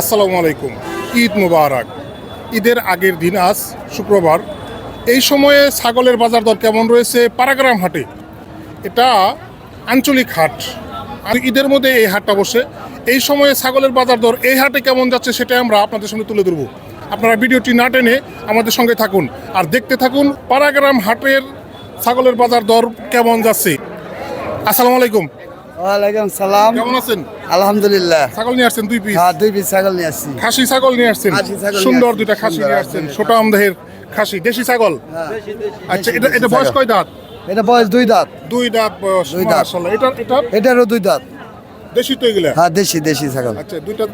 আসসালামু আলাইকুম। ঈদ মুবারক। ঈদের আগের দিন আজ, শুক্রবার। এই সময়ে ছাগলের বাজার দর কেমন রয়েছে পারাগ্রাম হাটে? এটা আঞ্চলিক হাট। আর ঈদের মধ্যে এই হাটটা বসে। এই সময়ে ছাগলের বাজার দর এই হাটে কেমন যাচ্ছে সেটা আমরা আপনাদের সঙ্গে তুলে ধরবো। আপনারা ভিডিওটি না টেনে আমাদের সঙ্গে থাকুন। আর দেখতে থাকুন পারাগ্রাম হাটের ছাগলের বাজার দর কেমন যাচ্ছে। আসসালামু আলাইকুম। ওয়ালাইকুম সালাম। কেমন আছেন? আলহামদুলিল্লাহ। ছাগল নিয়ে আসছেন দুই পিস হ্যাঁ দুই পিস ছাগল নিয়ে আসছি। খাসি ছাগল নিয়ে আসছেন? সুন্দর দুইটা খাসি নিয়ে আসছেন। ছোট আমদেহের খাসি দেশি ছাগল? আচ্ছা এটা এটা বয়স কয় দাঁত? এটা বয়স দুই দাঁত। দুই দাঁত বয়স দুই দাঁত। এটা এটা? এটারও দুই দাঁত। দেশি তো এগুলা? হ্যাঁ দেশি দেশি ছাগল। আচ্ছা দুইটা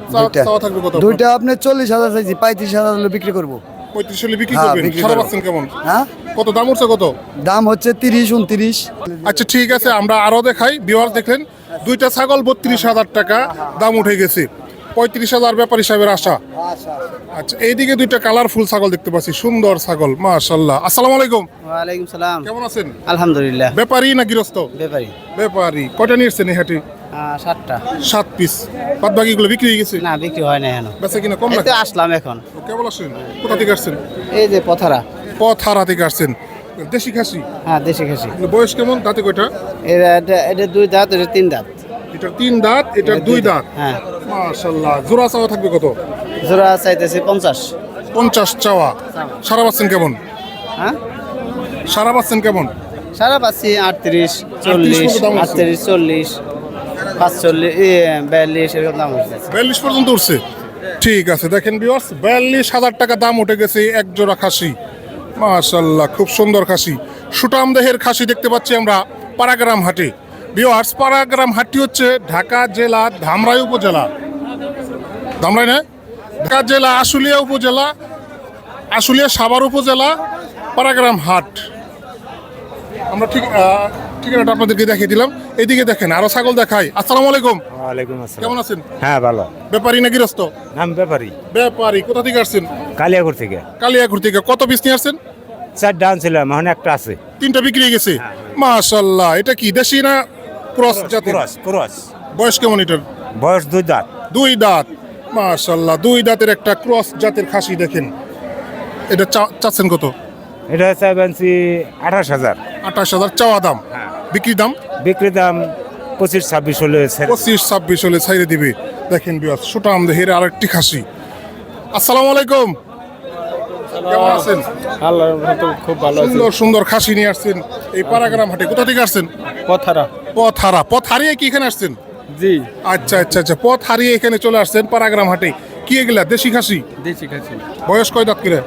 চাওয়া থাকবে কত দুইটা আপনি চল্লিশ হাজার চাইছি পঁয়ত্রিশ হাজার হলে বিক্রি করব। পঁয়ত্রিশ হলে বিক্রি হ্যাঁ, করবেন? সারা পাচ্ছেন কেমন? হ্যাঁ? কত দাম উঠছে কত? দাম হচ্ছে তিরিশ উনত্রিশ। আচ্ছা ঠিক আছে আমরা আরও দেখাই। বিওয়ার দেখলেন দুইটা ছাগল বত্রিশ হাজার টাকা দাম উঠে গেছে। পঁয়ত্রিশ হাজার ব্যাপারী সাহেবের আশা। আচ্ছা এইদিকে দুইটা কালারফুল ছাগল দেখতে পাচ্ছি সুন্দর ছাগল মাশাল্লাহ আসসালামু আলাইকুম। ওয়ালাইকুম সালাম। কেমন আছেন? আলহামদুলিল্লাহ। ব্যাপারী না গৃহস্থ? ব্যাপারী। ব্যাপারী। কয়টা নিয়েছেন এই হাটে? সাতটা। সাত পিস বাদ বাকিগুলো বিক্রি হয়ে গেছে? না বিক্রি হয় না এখন। বেচা কিনা কম আসলাম এখন। কেবল কোথা থেকে আসছেন? এই যে পথারা। পথ হারা থেকে আসছেন। দেশি খাসি? হ্যাঁ দেশি খাসি। বয়স কেমন? দাঁতে কয়টা? এটা এটা- এটা দুই দাঁত এটা তিন দাঁত। এটার তিন দাঁত এটা দুই দাঁত। হ্যাঁ। মাশাল্লাহ জোড়া চাওয়া থাকবে কত? জোড়া চাইতেছে পঞ্চাশ। পঞ্চাশ চাওয়া। সারা পাচ্ছেন কেমন? হ্যাঁ? সারা পাচ্ছেন কেমন? সারা পাচ্ছি আটত্রিশ চল্লিশ? আটত্রিশ চল্লিশ পাঁচচল্লিশ বিয়াল্লিশ এরকম দাম হচ্ছে। বিয়াল্লিশ পর্যন্ত উঠছে। ঠিক আছে দেখেন বিয়ার্স বিয়াল্লিশ হাজার টাকা দাম উঠে গেছে এক জোড়া খাসি। মাশাল্লাহ খুব সুন্দর খাসি। সুটাম দেহের খাসি দেখতে পাচ্ছি আমরা পারাগ্রাম হাটে। বিওয়ার্স পারাগ্রাম হাটটি হচ্ছে ঢাকা জেলা ধামরাই উপজেলা। ধামরাই না? ঢাকা জেলা আশুলিয়া উপজেলা আশুলিয়া সাভার উপজেলা পারাগ্রাম হাট। আমরা ঠিক ঠিকানাটা আপনাদেরকে দেখিয়ে দিলাম। এদিকে দেখেন আরও ছাগল দেখাই। আসসালামু আলাইকুম। ওয়ালাইকুম আসসালাম। কেমন আছেন? হ্যাঁ ভালো। ব্যাপারী না গৃহস্থ? নাম ব্যাপারী। ব্যাপারী কোথা থেকে আসছেন? কালিয়াকুর থেকে। কালিয়াকুর থেকে। কত পিস নিয়ে আসছেন? চার ডাউন ছিলাম এখন একটা আছে। তিনটা বিক্রি হয়ে গেছে? মাশাল্লাহ এটা কি দেশি না ক্রস জাতের? Cross cross. বয়স কেমন এটার? বয়স দুই দাঁত। দুই দাঁত। মাশাল্লাহ দুই দাঁতের একটা ক্রস জাতের খাসি দেখেন। এটা চাচ্ছেন কত? এটা বেঞ্চি আঠাশ হাজার। আঠাশ হাজার চাওয়া দাম। বিক্রি দাম? বিক্রি দাম পঁচিশ ছাব্বিশ হলে পঁচিশ ছাব্বিশ হলে ছাইড়ে দিবে। দেখেন বিয়াস সুটাম দেহের আরেকটি খাসি। আসসালামু আলাইকুম। কেমন আছেন? আল্লাহর খুব ভালো সুন্দর সুন্দর খাসি নিয়ে আসছেন। এই পারাগ্রাম হাটে কোথা থেকে আসছেন? পথ হারা পথ হারিয়ে কি এখানে আসছেন? জি। আচ্ছা আচ্ছা আচ্ছা। পথ হারিয়ে এখানে চলে আসছেন পারাগ্রাম হাটে। কি এগুলা? দেশি খাসি? দেশি খাসি। বয়স কয় দাঁত করে?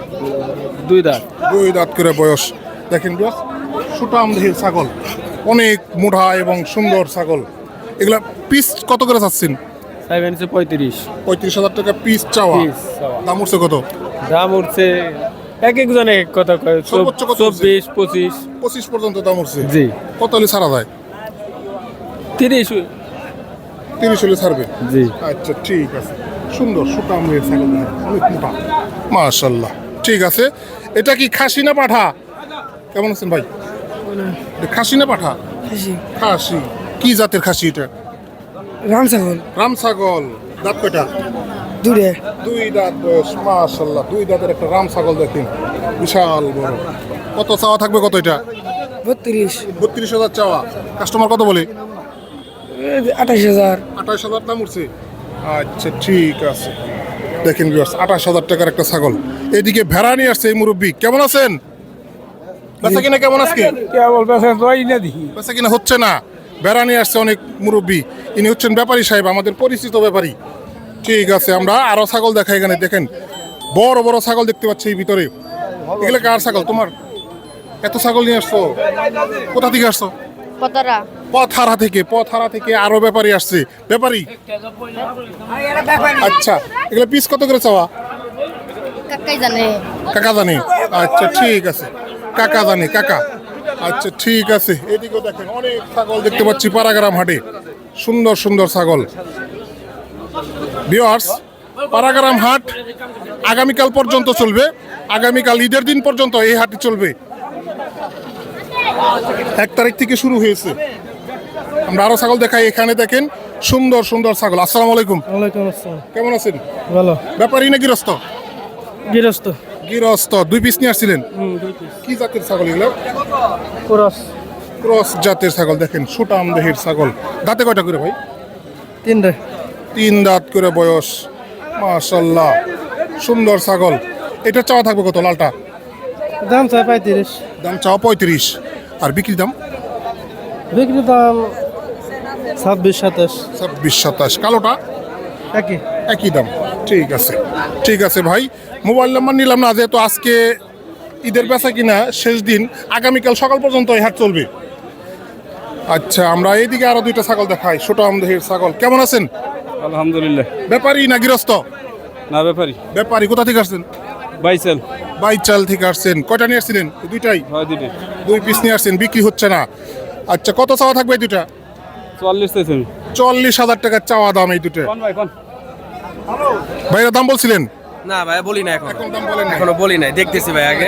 দুই দাঁত। দুই দাঁত করে বয়স? দেখেন বিয়াস ছাগল। অনেক মুঠা এবং সুন্দর ছাগল। এগুলা পিস কত করে চাচ্ছেন? পঁয়ত্রিশ। পঁয়ত্রিশ হাজার টাকা পিস চাওয়া। দাম উঠছে কত? দাম উঠছে এক একজন এক এক কথা কয় সর্বোচ্চ কত উঠছে? চব্বিশ পঁচিশ। পঁচিশ পর্যন্ত দাম উঠছে? জি। কত হলে ছাড়া যায়? তিরিশ তিরিশ হলে ছাড়বে? জি। আচ্ছা ঠিক আছে। সুন্দর সুতাম হয়ে ছাগল অনেক মোটা। মাশাল্লাহ। ঠিক আছে। এটা কি খাসি না পাঠা? কেমন আছেন ভাই? এটা খাসি না পাঠা? খাসি। কি জাতের খাসি এটা? রাম ছাগল রাম ছাগল দাঁত কয়টা? দূরে। দুই দাঁত বয়স মাশাল্লাহ দুই দাঁতের একটা রাম ছাগল দেখেন। বিশাল বড়। কত চাওয়া থাকবে কত এটা? বত্রিশ। বত্রিশ হাজার চাওয়া। কাস্টমার কত বলে? আঠাশ হাজার। আঠাশ হাজার দাম উঠছে। আচ্ছা ঠিক আছে। দেখেন বিয়ার্স আঠাশ হাজার টাকার একটা ছাগল। এদিকে ভেড়া নিয়ে আসছে এই মুরব্বী। কেমন আছেন? বেচা কিনা কেমন আজকে? কেবল পেশা দোয়াই না দেখি। বেচা কিনা হচ্ছে না। ভেড়া নিয়ে আসছে অনেক মুরব্বী। ইনি হচ্ছেন ব্যাপারী সাহেব আমাদের পরিচিত ব্যাপারী। ঠিক আছে আমরা আরও ছাগল দেখাই এখানে দেখেন। বড় বড় ছাগল দেখতে পাচ্ছি এই ভিতরে। এগুলো কার ছাগল তোমার? এত ছাগল নিয়ে আসছো? কোথা থেকে আসছো? কতরা পথহারা থেকে পথহারা থেকে আরও ব্যাপারী আসছে। ব্যাপারী? আচ্ছা এগুলো পিস কত করে চাওয়া? কাকা জানি? আচ্ছা ঠিক আছে। কাকা জানি কাকা। আচ্ছা ঠিক আছে। এদিকেও দেখেন অনেক ছাগল দেখতে পাচ্ছি পারাগ্রাম হাটে। সুন্দর সুন্দর ছাগল। বিয়ার্স পারাগ্রাম হাট আগামীকাল পর্যন্ত চলবে। আগামীকাল ঈদের দিন পর্যন্ত এই হাটটি চলবে। এক তারিখ থেকে শুরু হয়েছে। আমরা আরও ছাগল দেখাই। এখানে দেখেন সুন্দর সুন্দর ছাগল। আসসালামু আলাইকুম। ওয়ালাইকুম আসসালাম। কেমন আছেন? ভালো। ব্যাপারী না গৃহস্থ? গৃহস্থ। গৃহস্থ। দুই পিস নিয়ে আসছিলেন? কি জাতের ছাগল এগুলো? কোরস। ক্রস জাতের ছাগল। দেখেন সুটাম দেহের ছাগল। দাঁতে কয়টা করে ভাই? তিনটে। তিন দাঁত করে বয়স। মাশাল্লাহ সুন্দর ছাগল। এটা চাওয়া থাকবে কত লালটা? দাম চাই পঁয়ত্রিশ। দাম চাওয়া পঁয়ত্রিশ। আর বিক্রি দাম? বিক্রি দাম ছাব্বিশ সাতাশ। ছাব্বিশ সাতাশ। কালোটা? একই। একই দাম। ঠিক আছে। ঠিক আছে ভাই। মোবাইল নাম্বার নিলাম না যেহেতু আজকে ঈদের বেচা কিনা শেষ দিন আগামীকাল সকাল পর্যন্ত এই হাট চলবে। আচ্ছা আমরা এইদিকে আরও দুইটা ছাগল দেখাই। সুটাম দেহের ছাগল। কেমন আছেন? আলহামদুলিল্লাহ। ব্যাপারী না গৃহস্থ? না ব্যাপারি। ব্যাপারী কোথা থেকে আসছেন? বাইসেল বাইচাল থেকে আসছেন। কয়টা নিয়ে আসছিলেন? দুইটাই? হয় দুইটে। দুই পিস নিয়ে আসছেন বিক্রি হচ্ছে না। আচ্ছা কত চাওয়া থাকবে এই দুইটা? চুয়াল্লিশ চাইছেন। চল্লিশ হাজার টাকার চাওয়া দাম এই দুটো কোন ভাই কোন? ভাইরা দাম বলছিলেন? না ভাই বলি না এখন। এখন দাম বলেন এখনও বলি নাই দেখতেছি ভাই আগে।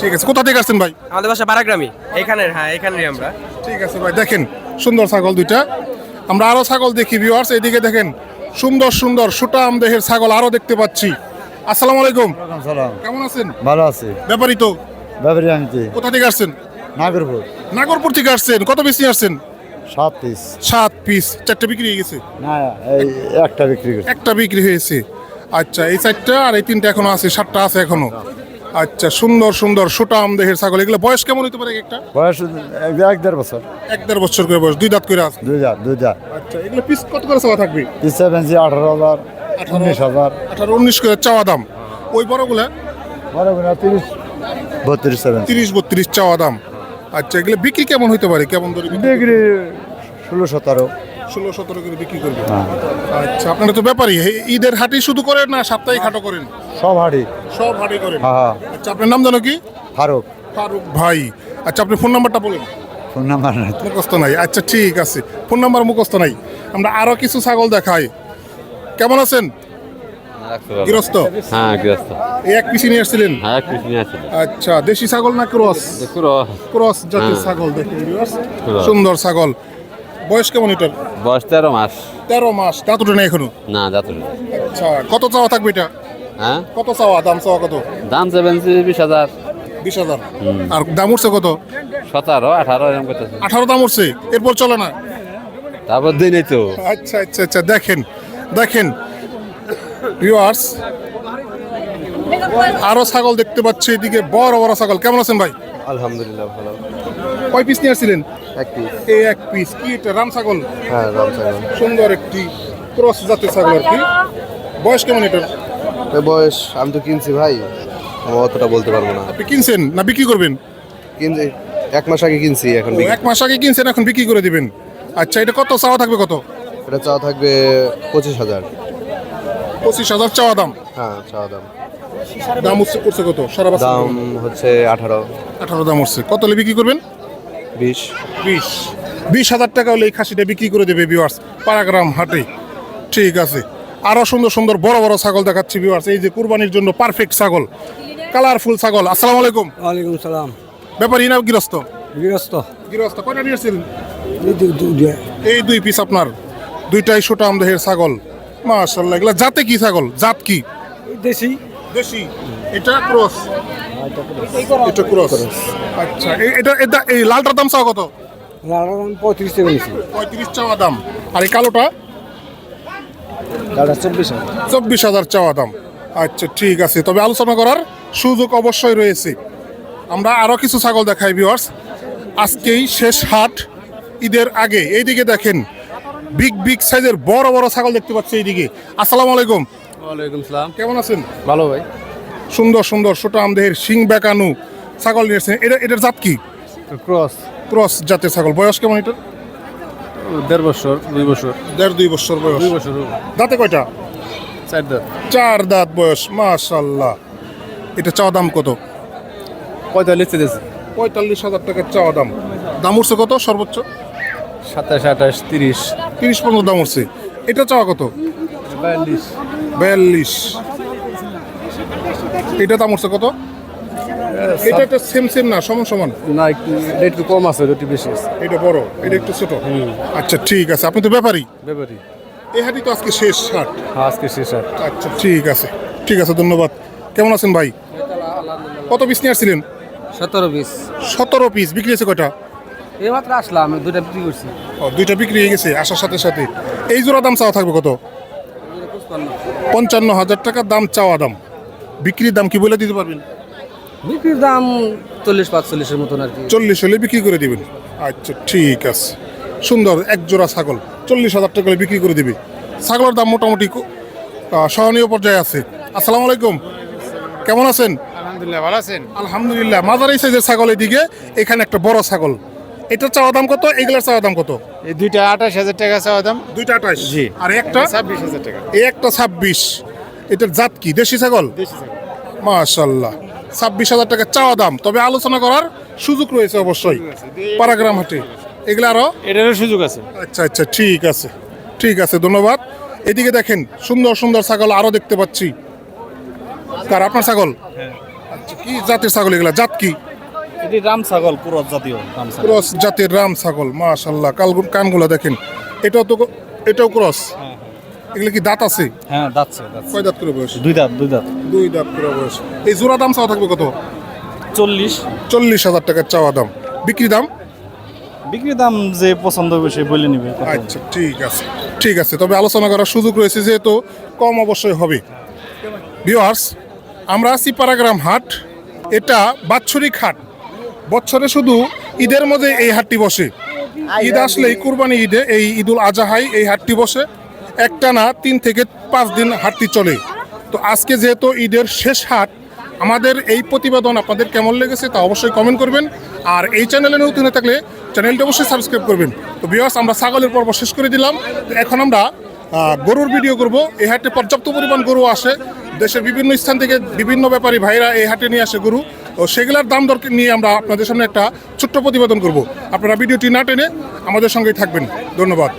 ঠিক আছে। কোথা থেকে আসছেন ভাই? আমাদের বাসা বারাগ্রামই এখানের হ্যাঁ এখানেরই আমরা। ঠিক আছে ভাই দেখেন সুন্দর ছাগল দুইটা। আমরা আরও ছাগল দেখি ভিউয়ার্স এদিকে দেখেন সুন্দর সুন্দর সুটাম দেহের ছাগল আরও দেখতে পাচ্ছি। আসসালামু আলাইকুম। কেমন আছেন? ভালো আছে। ব্যাপারী তো? ব্যাপারী আনতে কোথা থেকে আসছেন? নাগরপুর। নাগরপুর থেকে আসছেন। কত পিস নিয়ে আসছেন? সাত পিস সাত পিস চারটে বিক্রি হয়ে গেছে? না এই একটা বিক্রি একটা বিক্রি হয়েছে। আচ্ছা এই চারটা আর এই তিনটা এখনও আছে সাতটা আছে এখনও। আচ্ছা সুন্দর সুন্দর সুটাম দেহের ছাগল। এগুলো বয়স কেমন হতে পারে একটা? বয়স এক দেড় বছর। এক দেড় বছর করে বয়স। দুই দাঁত করে আছে? দুই হাজার দুই হাজার আচ্ছা এগুলো পিস কত করে চাওয়া থাকবে? তিরিশ পেন্সি আঠারো হাজার উনিশ হাজার। আঠারো উনিশ করে চাওয়া দাম। ওই বড়গুলা? বড় গুণা তিরিশ বত্রিশ তিরিশ বত্রিশ চাওয়া দাম। আচ্ছা এগুলো বিক্রি কেমন হতে পারে? কেমন ধরে ডিগ্রি ষোলো সতেরো। ষোলো সতেরো করে বিক্রি করবে আচ্ছা আপনারা তো ব্যাপারই ঈদের হাটই শুধু করেন না সাপ্তাহিক হাটও করেন? সব সব হাটই করেন? হ্যাঁ হ্যাঁ। আচ্ছা আপনার নাম জানো কি? ফারুক। ফারুক ভাই। আচ্ছা আপনি ফোন নাম্বারটা বলেন। ফোন নাম্বার নাই মুখস্থ নাই। আচ্ছা ঠিক আছে। ফোন নাম্বার মুখস্থ নাই। আমরা আরও কিছু ছাগল দেখাই। কেমন আছেন? গৃহস্থ? হ্যাঁ গৃহস্থ। এক পিসি নিয়ে আসছিলেন? হ্যাঁ আচ্ছা দেশি ছাগল না ক্রস? পুরো ক্রস জাতের। ছাগল দেখুন সুন্দর ছাগল। বয়স কেমন এটার? বয়স তেরো মাস। তেরো মাস দাঁত উঠে না এখনও? না যাত্রা আচ্ছা কত চাওয়া থাকবে এটা? হ্যাঁ? কত চাওয়া দাম চাওয়া কত? দাম চাইবেন বিশ হাজার। বিশ হাজার। আর দাম উঠছে কত? সতেরো আঠারো এরকম করতেছে। আঠারো দাম উঠছে এরপর চলে না? তারপর দিই নেই তো। আচ্ছা আচ্ছা আচ্ছা দেখেন দেখেন। ভিউয়ার্স আরও ছাগল দেখতে পাচ্ছি এদিকে বড় বড় ছাগল। কেমন আছেন ভাই? আলহামদুলিল্লাহ ভালো। কয় পিস নিয়ে আসছিলেন? এক পিস এই এক পিস কি এটা রাম ছাগল? হ্যাঁ রাম ছাগল। সুন্দর একটি ক্রস জাতের ছাগল আর কি। বয়স কেমন এটার? বয়স আমি তো কিনছি ভাই। অতটা বলতে পারব না। আপনি কিনছেন না বিক্রি করবেন? কিনছি। এক মাস আগে কিনছি এখন এক মাস আগে কিনছেন এখন বিক্রি করে দিবেন। আচ্ছা এটা কত? চাওয়া থাকবে কত? এটা চাওয়া থাকবে পঁচিশ হাজার। পঁচিশ হাজার চাওয়া দাম? হ্যাঁ চাওয়া দাম। দাম উঠছে করছে কত? সারা দাম হচ্ছে আঠারো। আঠারো দাম উঠছে। কত বিক্রি করবেন? বিশ। বিশ। বিশ হাজার টাকা হলে এই খাসিটা বিক্রি করে দেবে বিওয়ার্স পারাগ্রাম হাটে। ঠিক আছে। আরও সুন্দর সুন্দর বড় বড় ছাগল দেখাচ্ছি বিওয়ার্স এই যে কুরবানির জন্য পারফেক্ট ছাগল। কালারফুল ছাগল। আসসালামু আলাইকুম। ওয়ালাইকুম সালাম। ব্যাপারী না গৃহস্থ? গৃহস্থ। গৃহস্থ। কয়টা নিয়েছিলেন এই দুই পিস আপনার। দুইটাই ছোট আমদেহের ছাগল। মাশাল্লাহ এগুলা জাতে কি ছাগল? জাত কি? দেশি। দেশি। এটা ক্রস। এটা ক্রস। আচ্ছা এটা এটা এই লালটার দাম চাও কত? পঁয়ত্রিশ টাকা নিয়েছি। পঁয়ত্রিশ চাওয়া দাম। আর এই কালোটা? চব্বিশ হাজার। চাওয়া দাম। আচ্ছা ঠিক আছে। তবে আলোচনা করার সুযোগ অবশ্যই রয়েছে। আমরা আরও কিছু ছাগল দেখাই ভিওয়ার্স আজকেই শেষ হাট ঈদের আগে। এইদিকে দেখেন বিগ বিগ সাইজের বড় বড় ছাগল দেখতে পাচ্ছি এইদিকে। আসসালামু আলাইকুম। ওয়ালাইকুম সালাম। কেমন আছেন? ভালো ভাই। সুন্দর সুন্দর ছোট আমদেহের শিং বেকানু ছাগল নিয়েছেন এটা এটার জাত কি? ক্রস। ক্রস জাতের ছাগল। বয়স কেমন এটার? দেড় বছর দুই বছর। দেড় দুই বছর বয়স। দুই বছর দাঁতে কয়টা? চার দাঁত। চার দাঁত বয়স মাশাল্লাহ। এটা চাওয়া দাম কত? পঁয়তাল্লিশ দিয়েছে। পঁয়তাল্লিশ হাজার টাকার চাওয়া দাম। দাম উঠছে কত সর্বোচ্চ? সাতাশ আঠাশ তিরিশ। তিরিশ পনেরো দাম উঠছে। এটা চাওয়া কত? বিয়াল্লিশ। বিয়াল্লিশ। এটা দাম উঠছে কত? এটা তো সেম সেম না সমান সমান? না একটু একটু কম আছে একটু বেশি আছে। এটা বড় এটা একটু ছোট? আচ্ছা ঠিক আছে। আপনি তো ব্যাপারী? ব্যাপারই এই হাটই তো আজকে শেষ হাট। হ্যাঁ আজকে শেষ আর আচ্ছা ঠিক আছে। ঠিক আছে ধন্যবাদ। কেমন আছেন ভাই? কত পিস নিয়ে আসছিলেন? সতেরো বিশ সতেরো পিস বিক্রি হয়েছে কয়টা? এই মাত্র আসলাম আমি দুইটা বিক্রি করছি। ও দুইটা বিক্রি হয়ে গেছে আসার সাথে সাথে। এই জোড়া দাম চাওয়া থাকবে কত? পঞ্চান্ন হাজার টাকা দাম চাওয়া দাম। বিক্রির দাম কি বলে দিতে পারবেন? বিক্রির দাম চল্লিশ পাঁচচল্লিশের মতন আর কি। চল্লিশ হলে বিক্রি করে দিবেন। আচ্ছা ঠিক আছে। সুন্দর এক জোড়া ছাগল। চল্লিশ হাজার টাকা হলে বিক্রি করে দিবে। ছাগলের দাম মোটামুটি কো- সহনীয় পর্যায়ে আছে। আসসালামু আলাইকুম। কেমন আছেন? আলহামদুলিল্লাহ ভালো আছেন? আলহামদুলিল্লাহ। মাঝারি সাইজের ছাগল এদিকে। এখানে একটা বড় ছাগল। এটার চাওয়া দাম কত? এগুলার চাওয়া দাম কত? এই দুইটা আঠাশ হাজার টাকা চাওয়া দাম। দুইটা আঠাশ। জি। আর একটা? ছাব্বিশ হাজার টাকা। এই একটা ছাব্বিশ। এটার জাত কি? দেশি ছাগল? মাশাল্লাহ ছাব্বিশ হাজার টাকা চাওয়া দাম। তবে আলোচনা করার সুযোগ রয়েছে অবশ্যই পারাগ্রাম হাটে। এগুলো আরও? এটারও সুযোগ আছে। আচ্ছা আচ্ছা ঠিক আছে। ঠিক আছে ধন্যবাদ। এদিকে দেখেন সুন্দর সুন্দর ছাগল আরও দেখতে পাচ্ছি। কার? আপনার ছাগল? আচ্ছা কি জাতের ছাগল এগুলা? জাত কি? এটি রাম ছাগল পুরো জাতীয় ক্রস জাতের রাম ছাগল মাশাল্লাহ কালগুন কানগুলো দেখেন। এটাও তো এটাও ক্রস? এগুলো কি দাঁত আছে? হ্যাঁ দাঁতছে দাঁতছে কয় দাঁত করে বয়স? দুই দাঁত দুই দাঁত। দুই দাঁত করে বয়স। এই জোড়া দাম চাওয়া থাকবে কত? চল্লিশ। চল্লিশ হাজার টাকার চাওয়া দাম। বিক্রি দাম? বিক্রি দাম যে পছন্দ হবে সে বলে নিবে আচ্ছা ঠিক আছে ঠিক আছে। তবে আলোচনা করার সুযোগ রয়েছে যেহেতু কম অবশ্যই হবে। ভিওয়ার্স আমরা আছি পারাগ্রাম হাট। এটা বাৎসরিক হাট। বছরে শুধু ঈদের মধ্যে এই হাটটি বসে। ঈদ আসলেই কুরবানি ঈদে এই ঈদুল আজাহাই এই হাটটি বসে। একটানা তিন থেকে পাঁচ দিন হাটটি চলে। তো আজকে যেহেতু ঈদের শেষ হাট, আমাদের এই প্রতিবেদন আপনাদের কেমন লেগেছে তা অবশ্যই কমেন্ট করবেন। আর এই চ্যানেলে নতুন হয়ে থাকলে চ্যানেলটি অবশ্যই সাবস্ক্রাইব করবেন। তো বিয়াস আমরা ছাগলের পর্ব শেষ করে দিলাম। তো এখন আমরা গরুর ভিডিও করব। এই হাটে পর্যাপ্ত পরিমাণ গরু আসে। দেশের বিভিন্ন স্থান থেকে বিভিন্ন ব্যাপারী ভাইরা এই হাটে নিয়ে আসে গরু। তো সেগুলোর দাম দর নিয়ে আমরা আপনাদের সামনে একটা ছোট্ট প্রতিবেদন করব। আপনারা ভিডিওটি না টেনে আমাদের সঙ্গেই থাকবেন। ধন্যবাদ।